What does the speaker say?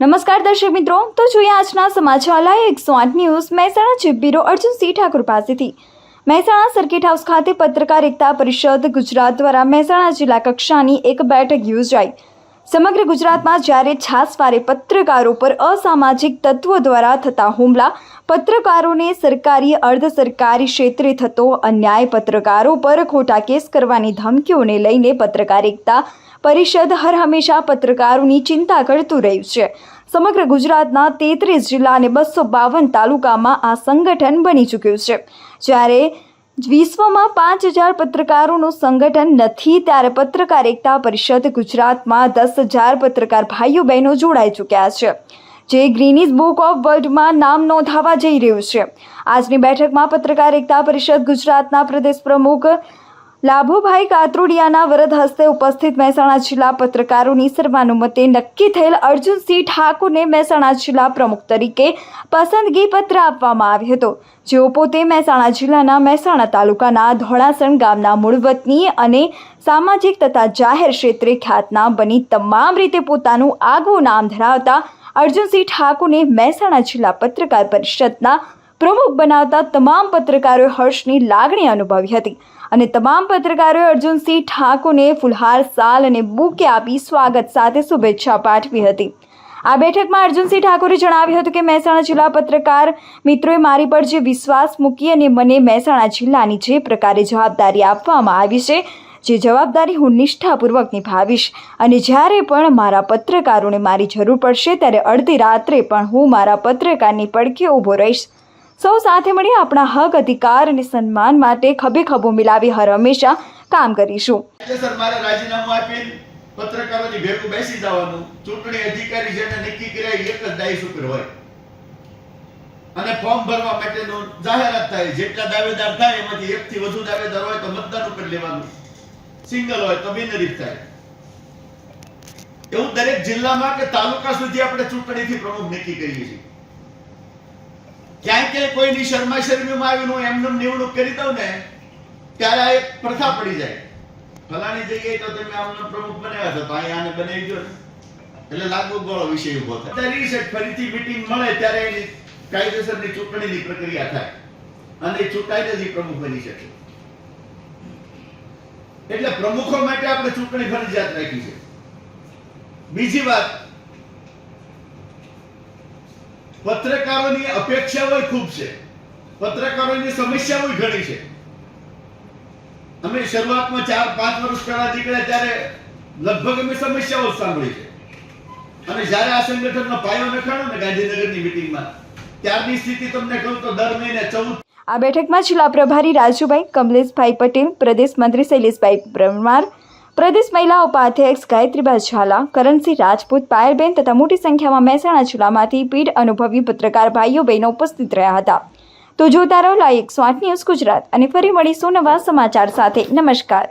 દર્શક મિત્રો, તો જોઈએ આજના સમાચાર લાઈવ એકસો આઠ news. Mehsana chief bureau Arjunsinh Thakur પાસેથી. મહેસાણા સર્કિટ હાઉસ ખાતે પત્રકાર એકતા પરિષદ ગુજરાત દ્વારા મહેસાણા જિલ્લા કક્ષાની એક બેઠક યોજાઈ. સમગ્ર ગુજરાતમાં જ્યારે છાસવારે પત્રકારો પર અસામાજિક તત્વો દ્વારા થતા હુમલા, પત્રકારોને સરકારી અર્ધ સરકારી ક્ષેત્રે થતો અન્યાય પત્રકારો પર ખોટા કેસ કરવાની ધમકીઓને લઈને પત્રકાર એકતા પરિષદ હર હંમેશા પત્રકારોની ચિંતા કરતું રહ્યું છે. સમગ્ર ગુજરાતના તેત્રીસ જિલ્લા અને બસો બાવન તાલુકામાં આ સંગઠન બની ચૂક્યું છે. જ્યારે વિશ્વમાં પાંચ હજાર પત્રકારોનું સંગઠન નથી, ત્યારે પત્રકાર એકતા પરિષદ ગુજરાતમાં દસ હજાર પત્રકાર ભાઈઓ બહેનો જોડાઈ ચૂક્યા છે. જે ગ્રીનીઝ બુક ઓફ વર્લ્ડમાં નામ નોંધાવા જઈ રહ્યું છે. આજની બેઠકમાં પત્રકાર એકતા પરિષદ ગુજરાતના પ્રદેશ પ્રમુખ લાભુભાઈ કાતરુડિયાના વરદ હસ્તે ઉપસ્થિત મહેસાણા જિલ્લા પત્રકારોની સર્વાનુમતે નક્કી થયેલ અર્જુનસિંહ ઠાકુરને મહેસાણા જિલ્લા પ્રમુખ તરીકે પસંદગી પત્ર આપવામાં આવ્યો હતો. જેઓ પોતે મહેસાણા જિલ્લાના મહેસાણા તાલુકાના ધોળાસણ ગામના મૂળ વતની અને સામાજિક તથા જાહેર ક્ષેત્રે ખ્યાતનામ બની તમામ રીતે પોતાનું આગવું નામ ધરાવતા અર્જુનસિંહ ઠાકોરને મહેસાણા જિલ્લા પત્રકાર પરિષદના પ્રમુખ બનાવતા તમામ પત્રકારોએ હર્ષની લાગણી અનુભવી હતી અને તમામ પત્રકારોએ અર્જુનસિંહ ઠાકુરને ફુલહાર સાલ અને બુકે આપી સ્વાગત સાથે શુભેચ્છા પાઠવી હતી. આ બેઠકમાં અર્જુનસિંહ ઠાકુરે જણાવ્યું હતું કે મહેસાણા જિલ્લા પત્રકાર મિત્રોએ મારી પર જે વિશ્વાસ મૂકી અને મને મહેસાણા જિલ્લાની જે પ્રકારે જવાબદારી આપવામાં આવી છે, જે જવાબદારી હું નિષ્ઠાપૂર્વક નિભાવીશ અને જ્યારે પણ મારા પત્રકારોને મારી જરૂર પડશે, ત્યારે અડધી રાત્રે પણ હું મારા પત્રકારની પડખે ઊભો રહીશ. સૌ સાથે મળી આપણા હક, અધિકાર અને સન્માન માટે ખભે ખભો મિલાવી હર હંમેશા કામ કરીશું. મારે રાજીનામું અને ફોર્મ ભરવા માટેનું જાહેરાત થાય. જેટલા દાવેદાર થાય એમાંથી એક થી વધુ દાવેદાર હોય તો મતદાન ઉપર લેવાનું. સિંગલ હોય તો બિનહરીફ થાય. એવું દરેક જિલ્લામાં કે તાલુકા સુધી આપણે ચૂંટણીથી પ્રમુખ નક્કી કરીએ છીએ. ક્યાંય ક્યાંય કોઈની શર્મા શરમીમાં આવીને હું એમને નિવડણૂક કરી દઉં ને, ત્યારે આ એક પ્રથા પડી જાય. ફલાણી જગ્યાએ તો તમે આમનો પ્રમુખ બનાવ્યા હતા તો અહીંયા આને બનાવી ગયો એટલે લાગુ ગોળો વિષય ઊભો થાય. ઈ ફરીથી મીટિંગ મળે, ત્યારે એની કાયદેસરની ચૂંટણીની પ્રક્રિયા થાય. અને ચૂંટાઈને જ પ્રમુખ બની શકે. એટલે પ્રમુખો માટે આપણે ચૂંટણી ફરજિયાત રાખી છે. બીજી વાત પત્રકારોની અપેક્ષાઓ ખૂબ છે. પત્રકારોની સમસ્યાઓ ઘણી છે. અમે શરૂઆતમાં ચાર, પાંચ વર્ષ પહેલા નીકળ્યા ત્યારે લગભગ અમે સમસ્યાઓ સાંભળી છે. અને જ્યારે આ સંગઠનનો પાયો નખાણો ને ગાંધીનગરની મિટિંગમાં, ત્યારની સ્થિતિ તમને કહું તો દર મહિને ચૌદ આ બેઠકમાં જિલ્લા પ્રભારી રાજુભાઈ કમલેશભાઈ પટેલ, પ્રદેશ મંત્રી શૈલેષભાઈ પરમાર પ્રદેશ મહિલા ઉપાધ્યક્ષ ગાયત્રીબા ઝાલા, કરણસિંહ રાજપૂત, પાયલબેન તથા મોટી સંખ્યામાં મહેસાણા જિલ્લામાંથી પીઢ અનુભવી પત્રકાર ભાઈઓ બહેનો ઉપસ્થિત રહ્યા હતા. તો જોતા રહો લાઈવ સ્વાટ ન્યૂઝ ગુજરાત અને ફરી મળીશું નવા સમાચાર સાથે. નમસ્કાર.